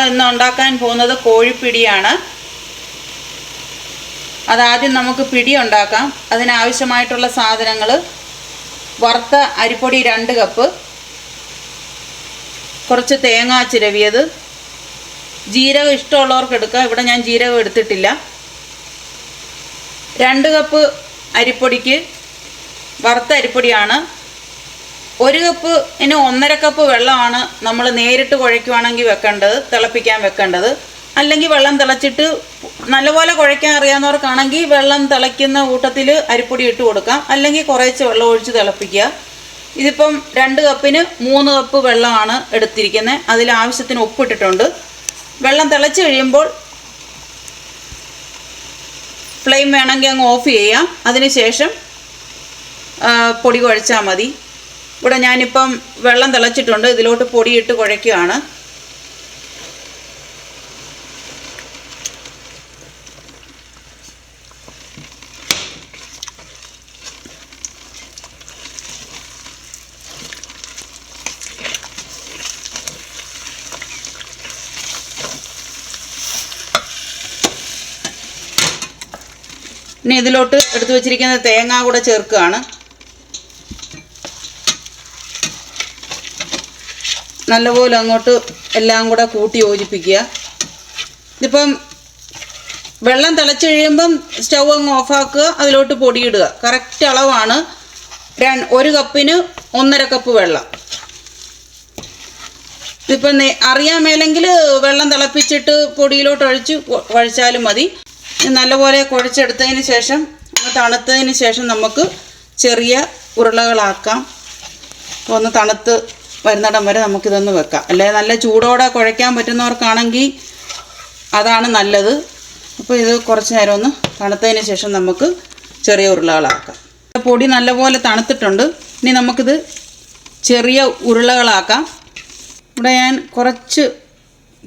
ഇന്ന് ഉണ്ടാക്കാൻ പോകുന്നത് കോഴിപ്പിടിയാണ്. അതാദ്യം നമുക്ക് പിടി ഉണ്ടാക്കാം. അതിനാവശ്യമായിട്ടുള്ള സാധനങ്ങൾ വറുത്ത അരിപ്പൊടി രണ്ട് കപ്പ് കുറച്ച് തേങ്ങ ചിരവിയത്. ജീരകം ഇഷ്ടമുള്ളവർക്ക് എടുക്കാം. ഇവിടെ ഞാൻ ജീരകം എടുത്തിട്ടില്ല. രണ്ട് കപ്പ് അരിപ്പൊടിക്ക് വറുത്ത അരിപ്പൊടിയാണ്. ഒരു കപ്പ് ഇനി ഒന്നര കപ്പ് വെള്ളമാണ് നമ്മൾ നേരിട്ട് കുഴയ്ക്കുവാണെങ്കിൽ വെക്കേണ്ടത് തിളപ്പിക്കാൻ വെക്കേണ്ടത്. അല്ലെങ്കിൽ വെള്ളം തിളച്ചിട്ട് നല്ലപോലെ കുഴയ്ക്കാൻ അറിയാവുന്നവർക്കാണെങ്കിൽ വെള്ളം തിളയ്ക്കുന്ന കൂട്ടത്തിൽ അരിപ്പൊടി ഇട്ട് കൊടുക്കാം. അല്ലെങ്കിൽ കുറേശ്ശെ വെള്ളം ഒഴിച്ച് തിളപ്പിക്കുക. ഇതിപ്പം രണ്ട് കപ്പിന് മൂന്ന് കപ്പ് വെള്ളമാണ് എടുത്തിരിക്കുന്നത് അതിൽ ആവശ്യത്തിന് ഉപ്പിട്ടിട്ടുണ്ട്. വെള്ളം തിളച്ച് കഴിയുമ്പോൾ ഫ്ലെയിം വേണമെങ്കിൽ അങ്ങ് ഓഫ് ചെയ്യാം. അതിനുശേഷം പൊടി കുഴച്ചാൽ മതി. ഇവിടെ ഞാനിപ്പം വെള്ളം തിളച്ചിട്ടുണ്ട്. ഇതിലോട്ട് പൊടിയിട്ട് കുഴയ്ക്കുകയാണ്. ഇനി ഇതിലോട്ട് എടുത്തു വെച്ചിരിക്കുന്ന തേങ്ങ കൂടെ ചേർക്കുകയാണ്. നല്ലപോലെ അങ്ങോട്ട് എല്ലാം കൂടെ കൂട്ടി യോജിപ്പിക്കുക. ഇതിപ്പം വെള്ളം തിളച്ച് കഴിയുമ്പം സ്റ്റൗ അങ്ങ് ഓഫാക്കുക അതിലോട്ട് പൊടിയിടുക. കറക്റ്റ് അളവാണ് ഒരു കപ്പിന് ഒന്നര കപ്പ് വെള്ളം. ഇതിപ്പം അറിയാൻ മേലെങ്കിൽ വെള്ളം തിളപ്പിച്ചിട്ട് പൊടിയിലോട്ട് ഒഴിച്ച് ഒഴിച്ചാലും മതി. നല്ലപോലെ കുഴച്ചെടുത്തതിന് ശേഷം തണുത്തതിന് ശേഷം നമുക്ക് ചെറിയ ഉരുളകളാക്കാം. ഒന്ന് തണുത്ത് വരുന്നിടം വരെ നമുക്കിതൊന്ന് വെക്കാം. അല്ലെ? നല്ല ചൂടോടെ കുഴയ്ക്കാൻ പറ്റുന്നവർക്കാണെങ്കിൽ അതാണ് നല്ലത്. അപ്പോൾ ഇത് കുറച്ച് നേരം ഒന്ന് തണുത്തതിന് ശേഷം നമുക്ക് ചെറിയ ഉരുളകളാക്കാം. പൊടി നല്ലപോലെ തണുത്തിട്ടുണ്ട്. ഇനി നമുക്കിത് ചെറിയ ഉരുളകളാക്കാം. ഇവിടെ ഞാൻ കുറച്ച്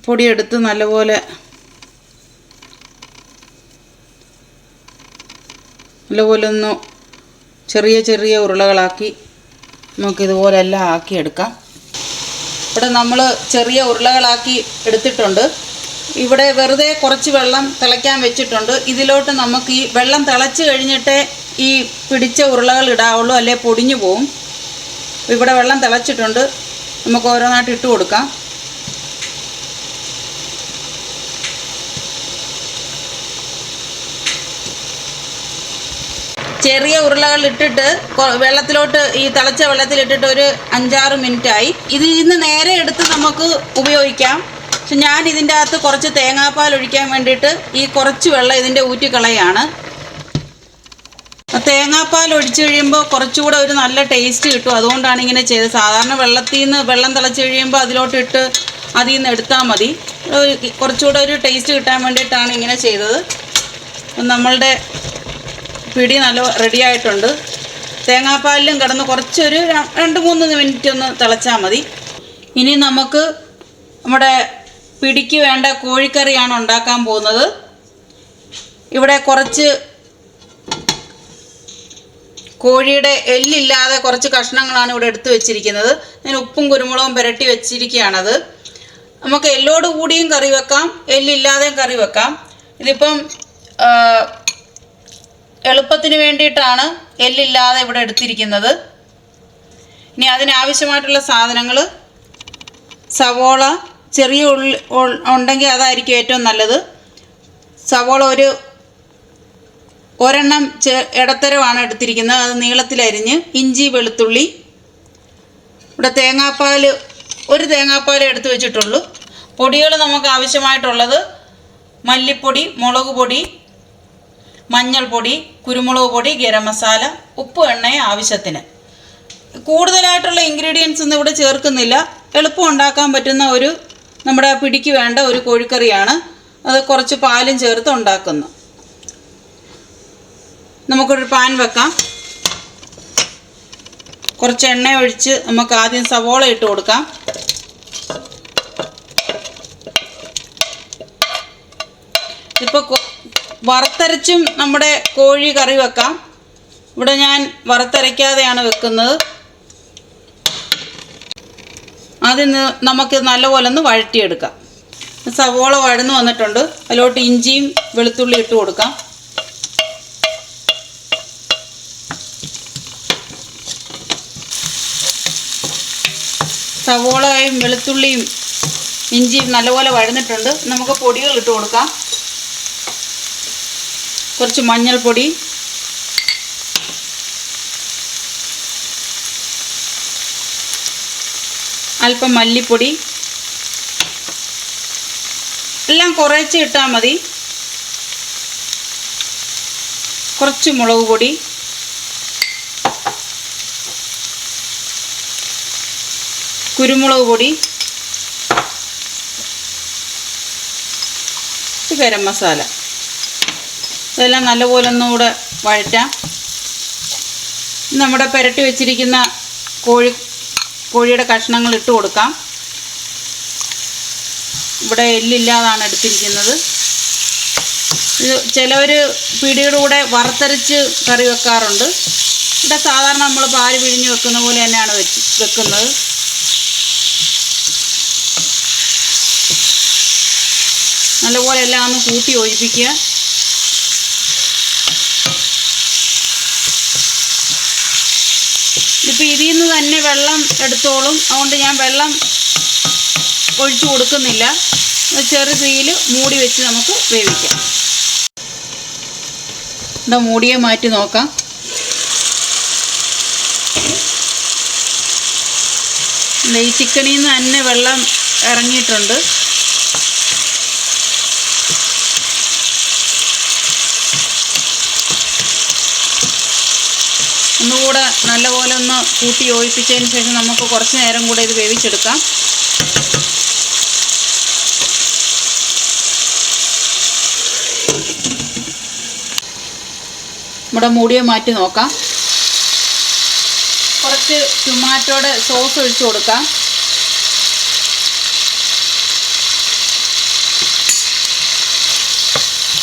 പൊടിയെടുത്ത് നല്ലപോലെ നല്ലപോലെ ഒന്ന് ചെറിയ ചെറിയ ഉരുളകളാക്കി നമുക്കിതുപോലെ എല്ലാം ആക്കിയെടുക്കാം. ഇവിടെ നമ്മൾ ചെറിയ ഉരുളകളാക്കി എടുത്തിട്ടുണ്ട്. ഇവിടെ വെറുതെ കുറച്ച് വെള്ളം തിളയ്ക്കാൻ വെച്ചിട്ടുണ്ട്. ഇതിലോട്ട് നമുക്ക് ഈ വെള്ളം തിളച്ച് കഴിഞ്ഞിട്ടേ ഈ പിടിച്ച ഉരുളകൾ ഇടാവുള്ളൂ അല്ലെ പൊടിഞ്ഞു പോവും. ഇവിടെ വെള്ളം തിളച്ചിട്ടുണ്ട്. നമുക്ക് ഓരോന്നായിട്ട് ഇട്ട് കൊടുക്കാം. ചെറിയ ഉരുളകൾ ഇട്ടിട്ട് വെള്ളത്തിലോട്ട് ഈ തിളച്ച വെള്ളത്തിലിട്ടിട്ട് ഒരു അഞ്ചാറ് മിനിറ്റായി. ഇതിൽ നിന്ന് നേരെ എടുത്ത് നമുക്ക് ഉപയോഗിക്കാം. പക്ഷെ ഞാൻ ഇതിന്റെ അകത്ത് കുറച്ച് തേങ്ങാപ്പാൽ ഒഴിക്കാൻ വേണ്ടിയിട്ട് ഈ കുറച്ച് വെള്ളം ഇതിന്റെ ഊറ്റിക്കളയാണ്. തേങ്ങാപ്പാൽ ഒഴിച്ചു കഴിയുമ്പോൾ കുറച്ചുകൂടെ ഒരു നല്ല ടേസ്റ്റ് കിട്ടും. അതുകൊണ്ടാണ് ഇങ്ങനെ ചെയ്തത്. സാധാരണ വെള്ളത്തിൽ നിന്ന് വെള്ളം തിളച്ച് കഴിയുമ്പോൾ അതിലോട്ടിട്ട് അതിൽ നിന്ന് എടുത്താൽ മതി. കുറച്ചുകൂടെ ഒരു ടേസ്റ്റ് കിട്ടാൻ വേണ്ടിയിട്ടാണ് ഇങ്ങനെ ചെയ്തത്. നമ്മളുടെ പിടി നല്ല റെഡി ആയിട്ടുണ്ട്. തേങ്ങാപ്പാലിലും കിടന്ന് കുറച്ചൊരു രണ്ട് മൂന്ന് മിനിറ്റ് ഒന്ന് തിളച്ചാൽ മതി. ഇനി നമുക്ക് നമ്മുടെ പിടിക്ക് വേണ്ട കോഴിക്കറിയാണ് ഉണ്ടാക്കാൻ പോകുന്നത്. ഇവിടെ കുറച്ച് കോഴിയുടെ എല്ലില്ലാതെ കുറച്ച് കഷ്ണങ്ങളാണ് ഇവിടെ എടുത്തു വെച്ചിരിക്കുന്നത്. ഞാൻ ഉപ്പും കുരുമുളകും പുരട്ടി വെച്ചിരിക്കുകയാണത്. നമുക്ക് എല്ലോട് കൂടിയും കറി വെക്കാം. എല്ലില്ലാതെയും കറി വെക്കാം. ഇതിപ്പം എളുപ്പത്തിന് വേണ്ടിയിട്ടാണ് എല്ലില്ലാതെ ഇവിടെ എടുത്തിരിക്കുന്നത്. ഇനി അതിനാവശ്യമായിട്ടുള്ള സാധനങ്ങൾ സവോള ചെറിയ ഉള്ളി ഉണ്ടെങ്കിൽ അതായിരിക്കും ഏറ്റവും നല്ലത്. സവോള ഒരു ഒരെണ്ണം ഇടത്തരമാണ് എടുത്തിരിക്കുന്നത്. അത് നീളത്തിലരിഞ്ഞ് ഇഞ്ചി വെളുത്തുള്ളി. ഇവിടെ തേങ്ങാപ്പാൽ ഒരു തേങ്ങാപ്പാൽ എടുത്തു വെച്ചിട്ടുള്ളൂ. പൊടികൾ നമുക്ക് ആവശ്യമായിട്ടുള്ളത് മല്ലിപ്പൊടി മുളക് പൊടി മഞ്ഞൾപ്പൊടി കുരുമുളക് പൊടി ഗരം മസാല ഉപ്പ് എണ്ണ ആവശ്യത്തിന്. കൂടുതലായിട്ടുള്ള ഇൻഗ്രീഡിയൻസ് ഒന്നും ഇവിടെ ചേർക്കുന്നില്ല. എളുപ്പം ഉണ്ടാക്കാൻ പറ്റുന്ന ഒരു നമ്മുടെ പിടിക്ക് വേണ്ട ഒരു കോഴിക്കറിയാണ്. അത് കുറച്ച് പാലും ചേർത്ത് ഉണ്ടാക്കുന്നു. നമുക്കൊരു പാൻ വെക്കാം. കുറച്ച് എണ്ണ ഒഴിച്ച് നമുക്ക് ആദ്യം സവോള ഇട്ട് കൊടുക്കാം. ഇപ്പോൾ വറുത്തരച്ചും നമ്മുടെ കോഴി കറി വെക്കാം. ഇവിടെ ഞാൻ വറുത്തരയ്ക്കാതെയാണ് വെക്കുന്നത്. ആദ്യം നമുക്ക് നല്ലപോലെ ഒന്ന് വഴറ്റിയെടുക്കാം. സവോള വഴന്നു വന്നിട്ടുണ്ട്. അതിലോട്ട് ഇഞ്ചിയും വെളുത്തുള്ളി ഇട്ട് കൊടുക്കാം. സവോളയും വെളുത്തുള്ളിയും ഇഞ്ചിയും നല്ലപോലെ വഴന്നിട്ടുണ്ട്. നമുക്ക് പൊടികൾ ഇട്ട് കൊടുക്കാം. കുറച്ച് മഞ്ഞൾപ്പൊടി. അല്പം മല്ലിപ്പൊടി. എല്ലാം കുറേച്ച് ഇട്ടാൽ മതി. കുറച്ച് മുളക് പൊടി. കുരുമുളക് പൊടി. ഗരം മസാല. ഇതെല്ലാം നല്ലപോലെ ഒന്നുകൂടെ വഴറ്റാം. നമ്മുടെ പുരട്ടി വെച്ചിരിക്കുന്ന കോഴി കോഴിയുടെ കഷ്ണങ്ങൾ ഇട്ട് കൊടുക്കാം. ഇവിടെ എല്ലില്ലാതാണ് എടുത്തിരിക്കുന്നത്. ഇത് ചിലവർ പിടിയുടെ കൂടെ വറുത്തരച്ച് കറി വെക്കാറുണ്ട്. ഇവിടെ സാധാരണ നമ്മൾ പാൽ പിഴിഞ്ഞ് വെക്കുന്ന പോലെ തന്നെയാണ് വെച്ച് വെക്കുന്നത്. നല്ലപോലെ എല്ലാം ഒന്ന് കൂട്ടി യോജിപ്പിക്കുക ഇതിപ്പോൾ ഇതിൽ നിന്ന് തന്നെ വെള്ളം എടുത്തോളും. അതുകൊണ്ട് ഞാൻ വെള്ളം ഒഴിച്ചു കൊടുക്കുന്നില്ല. ചെറു തീയിൽ മൂടി വെച്ച് നമുക്ക് വേവിക്കാം. എന്താ മൂടിയെ മാറ്റി നോക്കാം. ഈ ചിക്കനിൽ നിന്ന് തന്നെ വെള്ളം ഇറങ്ങിയിട്ടുണ്ട്. ഒന്നുകൂടെ നല്ലപോലെ ഒന്ന് കൂട്ടി യോജിപ്പിച്ചതിന് ശേഷം നമുക്ക് കുറച്ച് നേരം കൂടെ ഇത് വേവിച്ചെടുക്കാം. നമ്മുടെ മൂടിയെ മാറ്റി നോക്കാം. കുറച്ച് ടൊമാറ്റോയുടെ സോസ് ഒഴിച്ചു കൊടുക്കാം.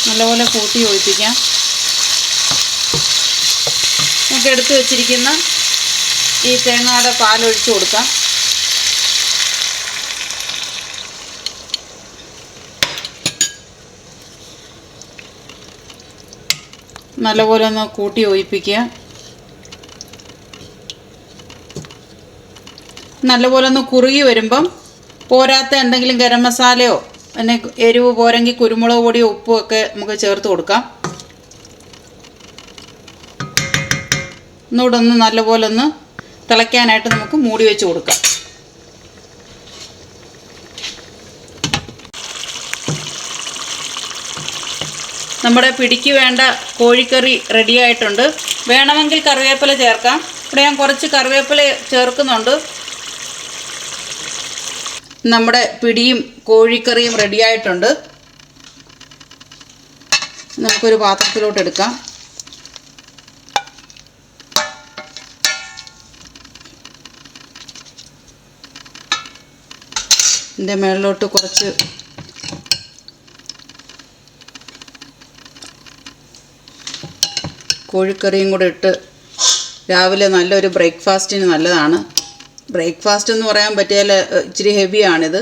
നല്ലപോലെ കൂട്ടി യോജിപ്പിക്കാം. നമുക്ക് എടുത്തു വെച്ചിരിക്കുന്ന ഈ തേങ്ങയുടെ പാലൊഴിച്ചു കൊടുക്കാം. നല്ലപോലെ ഒന്ന് കൂട്ടി ഒഴിപ്പിക്കുക നല്ലപോലെ ഒന്ന് കുറുകി വരുമ്പം പോരാത്ത എന്തെങ്കിലും ഗരം മസാലയോ പിന്നെ എരിവ് പോരെങ്കിൽ കുരുമുളക് പൊടിയോ ഉപ്പും ഒക്കെ നമുക്ക് ചേർത്ത് കൊടുക്കാം. ഒന്നുകൂടെ ഒന്ന് നല്ലപോലെ ഒന്ന് തിളയ്ക്കാനായിട്ട് നമുക്ക് മൂടി വെച്ച് കൊടുക്കാം. നമ്മുടെ പിടിക്ക് വേണ്ട കോഴിക്കറി റെഡിയായിട്ടുണ്ട് വേണമെങ്കിൽ കറിവേപ്പില ചേർക്കാം. ഇവിടെ ഞാൻ കുറച്ച് കറിവേപ്പില ചേർക്കുന്നുണ്ട്. നമ്മുടെ പിടിയും കോഴിക്കറിയും റെഡിയായിട്ടുണ്ട് നമുക്കൊരു പാത്രത്തിലോട്ട് എടുക്കാം ഇതിന്റെ മുകളിലോട്ട് കുറച്ച് കോഴിക്കറിയും കൂടെ ഇട്ട് രാവിലെ നല്ലൊരു ബ്രേക്ക്ഫാസ്റ്റിന് നല്ലതാണ്. ബ്രേക്ക്ഫാസ്റ്റ് എന്ന് പറയാൻ പറ്റിയാൽ ഇച്ചിരി ഹെവിയാണിത്.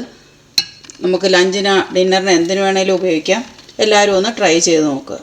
നമുക്ക് ലഞ്ചിന് ഡിന്നറിന് എന്തിനു വേണേലും ഉപയോഗിക്കാം. എല്ലാവരും ഒന്ന് ട്രൈ ചെയ്ത് നോക്കുക